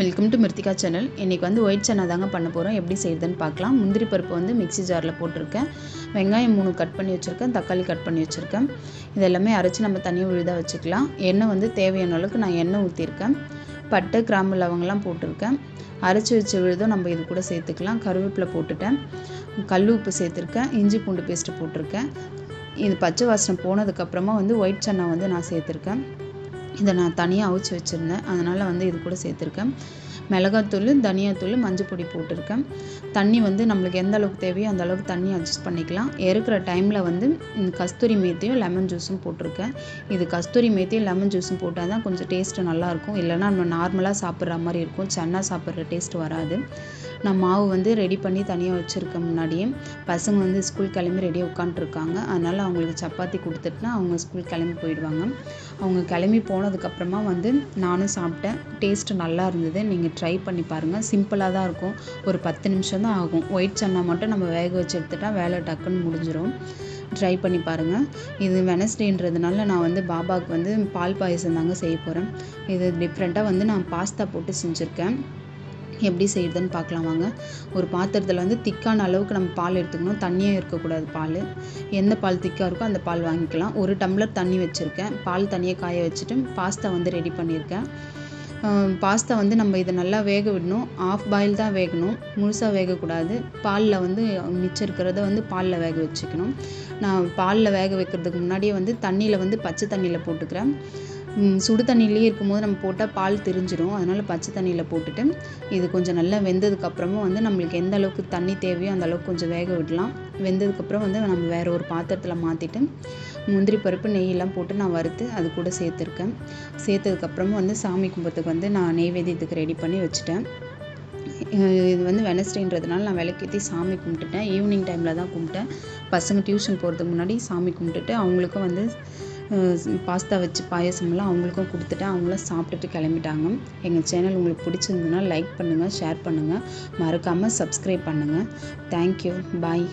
Welcome to Mrithika channel இன்றைக்கி வந்து white chana தாங்க பண்ண போகிறோம் எப்படி செய்யுதுன்னு பார்க்கலாம். முந்திரி பருப்பு வந்து மிக்ஸி ஜாரில் போட்டிருக்கேன். வெங்காயம் மூணு கட் பண்ணி வச்சுருக்கேன். தக்காளி கட் பண்ணி வச்சுருக்கேன். இது எல்லாமே அரைச்சி நம்ம தனியாக விழுதாக வச்சுக்கலாம். எண்ணெய் வந்து தேவையான அளவுக்கு நான் எண்ணெய் ஊற்றிருக்கேன் பட்டை கிராம்பு லவங்கெல்லாம் போட்டிருக்கேன். அரைச்சி வச்ச விழுதும் நம்ம இது கூட சேர்த்துக்கலாம். கருவேப்பிலை போட்டுட்டேன். கல் உப்பு சேர்த்துருக்கேன். இஞ்சி பூண்டு பேஸ்ட்டு போட்டிருக்கேன். இது பச்சை வாசனை போனதுக்கப்புறமா வந்து ஒயிட் சன்னா வந்து நான் சேர்த்துருக்கேன். இதை நான் தனியாக அவிச்சு வச்சுருந்தேன். அதனால் வந்து இது கூட சேர்த்துருக்கேன். மிளகாத்தூள் தனியாத்தூள் மஞ்சள் பொடி போட்டிருக்கேன். தண்ணி வந்து நம்மளுக்கு எந்த அளவுக்கு தேவையோ அந்த அளவுக்கு தண்ணி அட்ஜஸ்ட் பண்ணிக்கலாம். இருக்கிற டைமில் வந்து கஸ்தூரி மேத்தியும் லெமன் ஜூஸும் போட்டிருக்கேன். இது கஸ்தூரி மேத்தியும் லெமன் ஜூஸும் போட்டால் தான் கொஞ்சம் டேஸ்ட்டு நல்லாயிருக்கும். இல்லைன்னா நம்ம நார்மலாக சாப்பிட்ற மாதிரி இருக்கும். சன்னா சாப்பிட்ற டேஸ்ட் வராது. நான் மாவு வந்து ரெடி பண்ணி தனியாக வச்சுருக்கேன் முன்னாடியே பசங்க வந்து ஸ்கூல் கிளம்பி ரெடியாக உட்காந்துருக்காங்க. அதனால் அவங்களுக்கு சப்பாத்தி கொடுத்துட்டுனா அவங்க ஸ்கூல் கிளம்பி போயிடுவாங்க. அவங்க கிளம்பி போனதுக்கப்புறமா வந்து நானும் சாப்பிட்டேன். டேஸ்ட்டு நல்லா இருந்தது. நீங்கள் ட்ரை பண்ணி பாருங்கள் சிம்பிளாக தான் இருக்கும். ஒரு பத்து நிமிஷம் தான் ஆகும். ஒயிட் சன்னா மட்டும் நம்ம வேக வச்சு எடுத்துட்டால் வேலை டக்குன்னு முடிஞ்சிடும் ட்ரை பண்ணி பாருங்கள் இது வெனஸ்டேன்றதுனால நான் வந்து பாபாவுக்கு வந்து பால் பாயசம் தாங்க செய்ய போகிறேன் இது டிஃப்ரெண்ட்டாக வந்து நான் பாஸ்தா போட்டு செஞ்சுருக்கேன். எப்படி செய்யுதுன்னு பார்க்கலாம் வாங்க. ஒரு பாத்திரத்தில் வந்து திக்கான அளவுக்கு நம்ம பால் எடுத்துக்கணும். தண்ணியாக இருக்கக்கூடாது பால். எந்த பால் திக்காக இருக்கோ அந்த பால் வாங்கிக்கலாம். ஒரு டம்ளர் தண்ணி வச்சுருக்கேன். பால் தண்ணியை காய வச்சுட்டு பாஸ்தா வந்து ரெடி பண்ணியிருக்கேன். பாஸ்தா வந்து நம்ம இதை நல்லா வேக விடணும். ஆஃப் பாயில் தான் வேகணும். முழுசாக வேகக்கூடாது. பாலில் வந்து மிச்சம் இருக்கிறத வந்து பாலில் வேக வச்சுக்கணும். நான் பாலில் வேக வைக்கிறதுக்கு முன்னாடியே வந்து தண்ணியில் வந்து பச்சை தண்ணியில் போட்டுக்கிறேன். சுடு தண்ணியிலேயே இருக்கும்போது நம்ம போட்டால் பால் திரிஞ்சிரும். அதனால் பச்சை தண்ணியில் போட்டுட்டு இது கொஞ்சம் நல்லா வெந்ததுக்கப்புறமும் வந்து நம்மளுக்கு எந்த அளவுக்கு தண்ணி தேவையோ அந்த அளவுக்கு கொஞ்சம் வேக விடலாம். வெந்ததுக்கப்புறம் வந்து நம்ம வேறு ஒரு பாத்திரத்தில் மாற்றிட்டு முந்திரி பருப்பு நெய்யெல்லாம் போட்டு நான் வறுத்து அது கூட சேர்த்துருக்கேன். சேர்த்ததுக்கப்புறமும் வந்து சாமி கும்பத்துக்கு வந்து நான் நெய்வேத்தியத்துக்கு ரெடி பண்ணி வச்சுட்டேன். இது வந்து வெனஸ்டேன்றதுனால நான் விளக்கேற்றி சாமி கும்பிட்டுட்டேன். ஈவினிங் டைமில் தான் கும்பிட்டேன். பசங்க டியூஷன் போகிறதுக்கு முன்னாடி சாமி கும்பிட்டுட்டு அவங்களுக்கும் வந்து பாஸ்தா வச்சு பாயசம்லாம் அவங்களுக்கும் கொடுத்துட்டேன் அவங்களும் சாப்பிட்டுட்டு கிளம்பிட்டாங்க. எங்கள் சேனல் உங்களுக்கு பிடிச்சிருந்ததுன்னா லைக் பண்ணுங்கள் ஷேர் பண்ணுங்கள் மறக்காமல் சப்ஸ்கிரைப் பண்ணுங்கள் தேங்க்யூ பாய்